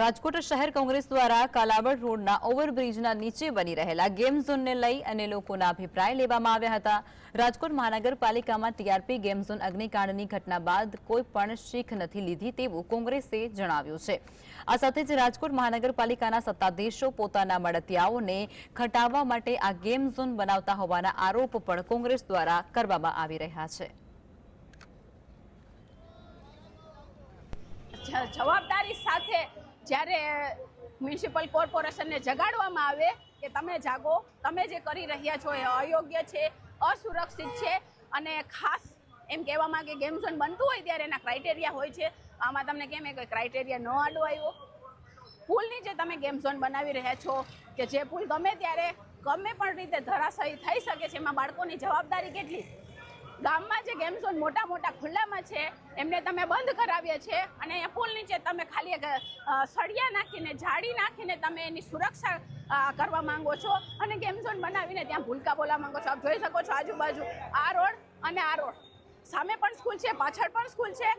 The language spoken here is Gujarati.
રાજકોટ શહેર કોંગ્રેસ દ્વારા કાલાવડ રોડના ઓવરબ્રિજના નીચે બની રહેલા ગેમ ઝોનને લઈ અને લોકોના અભિપ્રાય લેવામાં આવ્યા હતા. રાજકોટ મહાનગરપાલિકામાં ટીઆરપી ગેમ ઝોન અગ્નિકાંડની ઘટના બાદ કોઈ પણ શીખ નથી લીધી તેવું કોંગ્રેસે જણાવ્યું છે. આ સાથે જ રાજકોટ મહાનગરપાલિકાના સત્તાધીશો પોતાના મળતિયાઓને ખટાવવા માટે આ ગેમ ઝોન બનાવતા હોવાના આરોપ પણ કોંગ્રેસ દ્વારા કરવામાં આવી રહ્યા છે. જવાબદારી સાથે જ્યારે મ્યુનિસિપલ કોર્પોરેશનને જગાડવામાં આવે કે તમે જાગો, તમે જે કરી રહ્યા છો એ અયોગ્ય છે, અસુરક્ષિત છે અને ખાસ એમ કહેવામાં કે ગેમ ઝોન બનતું હોય ત્યારે એના ક્રાઇટેરિયા હોય છે. આમાં તમને કેમ એ કોઈ ક્રાઇટેરિયા ન આડો આવ્યો? પુલની જે તમે ગેમ ઝોન બનાવી રહ્યા છો કે જે પુલ ગમે ત્યારે, ગમે પણ રીતે ધરાશયી થઈ શકે છે, એમાં બાળકોની જવાબદારી કેટલી? ગામમાં જે ગેમ ઝોન મોટા મોટા ખુલ્લામાં છે, એમને તમે બંધ કરાવીએ છે અને અહીંયા પુલ નીચે તમે ખાલી સળિયા નાખીને, જાળી નાખીને તમે એની સુરક્ષા કરવા માંગો છો અને ગેમ ઝોન બનાવીને ત્યાં ભૂલકા બોલા માંગો છો. આપ જોઈ શકો છો આજુબાજુ આ રોડ અને આ રોડ. સામે પણ સ્કૂલ છે, પાછળ પણ સ્કૂલ છે.